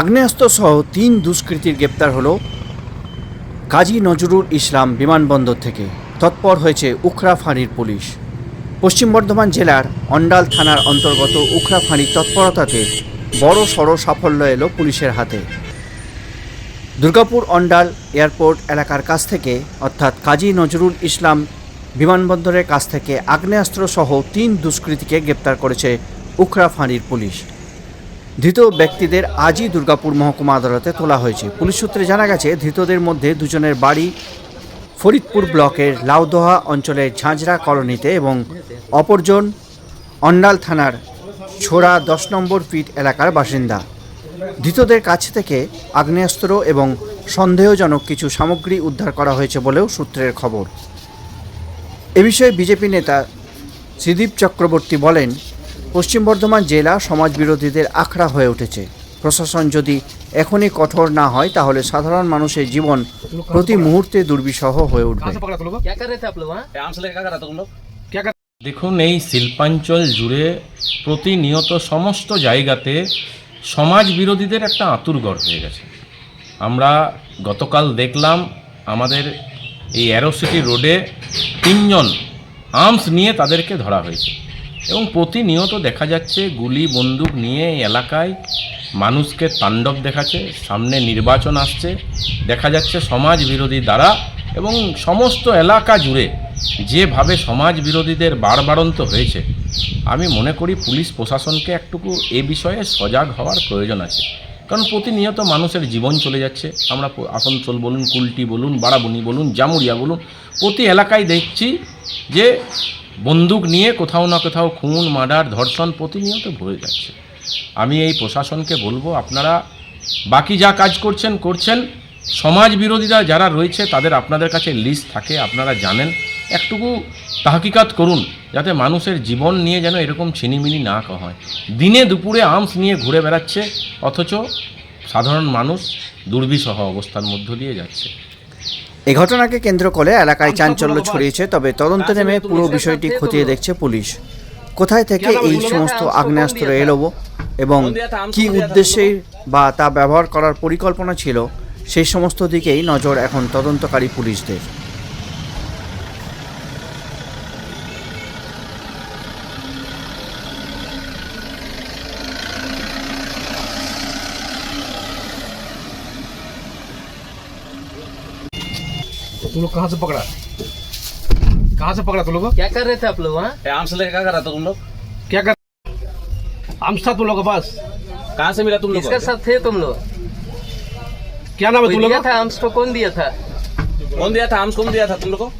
আগ্নেয়াস্ত্র সহ তিন দুষ্কৃতীর গ্রেপ্তার হলো কাজী নজরুল ইসলাম বিমানবন্দর থেকে। তৎপর হয়েছে উখরা ফাঁড়ির পুলিশ। পশ্চিম বর্ধমান জেলার অন্ডাল থানার অন্তর্গত উখরা ফাঁড়ির তৎপরতাতে বড় সড় সাফল্য এলো পুলিশের হাতে। দুর্গাপুর অন্ডাল এয়ারপোর্ট এলাকার কাছ থেকে, অর্থাৎ কাজী নজরুল ইসলাম বিমানবন্দরের কাছ থেকে আগ্নেয়াস্ত্র সহ তিন দুষ্কৃতীকে গ্রেপ্তার করেছে উখরা ফাঁড়ির পুলিশ। ধৃত ব্যক্তিদের আজই দুর্গাপুর মহকুমা আদালতে তোলা হয়েছে। পুলিশ সূত্রে জানা গেছে, ধৃতদের মধ্যে দুজনের বাড়ি ফরিদপুর ব্লকের লাউদোহা অঞ্চলের ঝাঁঝরা কলোনিতে এবং অপরজন অন্ডাল থানার ছোড়া দশ নম্বর ফিট এলাকার বাসিন্দা। ধৃতদের কাছ থেকে আগ্নেয়াস্ত্র এবং সন্দেহজনক কিছু সামগ্রী উদ্ধার করা হয়েছে বলেও সূত্রের খবর। এ বিষয়ে বিজেপি নেতা শ্রীদীপ চক্রবর্তী বলেন পশ্চিম বর্ধমান জেলা সমাজ বিরোধীদের আখড়া হয়ে উঠেছে। প্রশাসন যদি এখনই কঠোর না হয়, তাহলে সাধারণ মানুষের জীবন প্রতি মুহূর্তে দুর্বিষহ হয়ে উঠবে। দেখুন, এই শিল্পাঞ্চল জুড়ে প্রতিনিয়ত সমস্ত জায়গাতে সমাজ বিরোধীদের একটা আতুরগড় হয়ে গেছে। আমরা গতকাল দেখলাম, আমাদের এই অ্যারোসিটি রোডে তিনজন আর্মস নিয়ে তাদেরকে ধরা হয়েছে। এবং প্রতিনিয়ত দেখা যাচ্ছে গুলি, বন্দুক নিয়ে এলাকায় মানুষকে তাণ্ডব দেখাচ্ছে, সামনে নির্বাচন আসছে, দেখা যাচ্ছে সমাজ বিরোধী দ্বারা এবং সমস্ত এলাকা জুড়ে যেভাবে সমাজ বিরোধীদের বাড়বাড়ন্ত হয়েছে, আমি মনে করি পুলিশ প্রশাসনকে একটুকু এ বিষয়ে সজাগ হওয়ার প্রয়োজন আছে। কারণ প্রতিনিয়ত মানুষের জীবন চলে যাচ্ছে, আমরা আসানসোল বলুন, কুলটি বলুন বারাবনি বলুন জামুরিয়া বলুন, প্রতি এলাকায় দেখছি যে বন্দুক নিয়ে কোথাও না কোথাও খুন, মার্ডার, ধর্ষণ প্রতিনিয়ত ভরে যাচ্ছে। আমি এই প্রশাসনকে বলব, আপনারা বাকি যা কাজ করছেন করছেন। সমাজ বিরোধীরা যারা রয়েছে, তাদের আপনাদের কাছে লিস্ট থাকে, আপনারা জানেন। একটুকু তাহকিকাত করুন, যাতে মানুষের জীবন নিয়ে যেন এরকম ছিনিমিনি না হয়। দিনে দুপুরে আর্মস নিয়ে ঘুরে বেড়াচ্ছে, অথচ সাধারণ মানুষ দুর্বিষহ অবস্থার মধ্য দিয়ে যাচ্ছে। এই ঘটনাকে কেন্দ্র করে এলাকায় চাঞ্চল্য ছড়িয়েছে তবে তদন্তে নেমে পুরো বিষয়টি খতিয়ে দেখছে পুলিশ। কোথায় থেকে এই সমস্ত আগ্নেয়াস্ত্র এলো এবং কি উদ্দেশ্যে বা তা ব্যবহার করার পরিকল্পনা ছিল সেই সমস্ত দিকেই নজর এখন তদন্তকারী পুলিশদের। तुम लोग कहाँ से पकड़ा? कहाँ से पकड़ा तुम लोग क्या कर रहे थे आप लोग वहाँ? आम से लेकर क्या कर रहा था तुम लोग? क्या कर आर्म्स था तुम लोग के पास? कहाँ से मिला तुम लोग किसके साथ थे तुम लोग? क्या नाम है तुम लोग दिया था आर्म्स को? कौन दिया था? कौन दिया था? आर्म्स कौन दिया था तुम लोग को?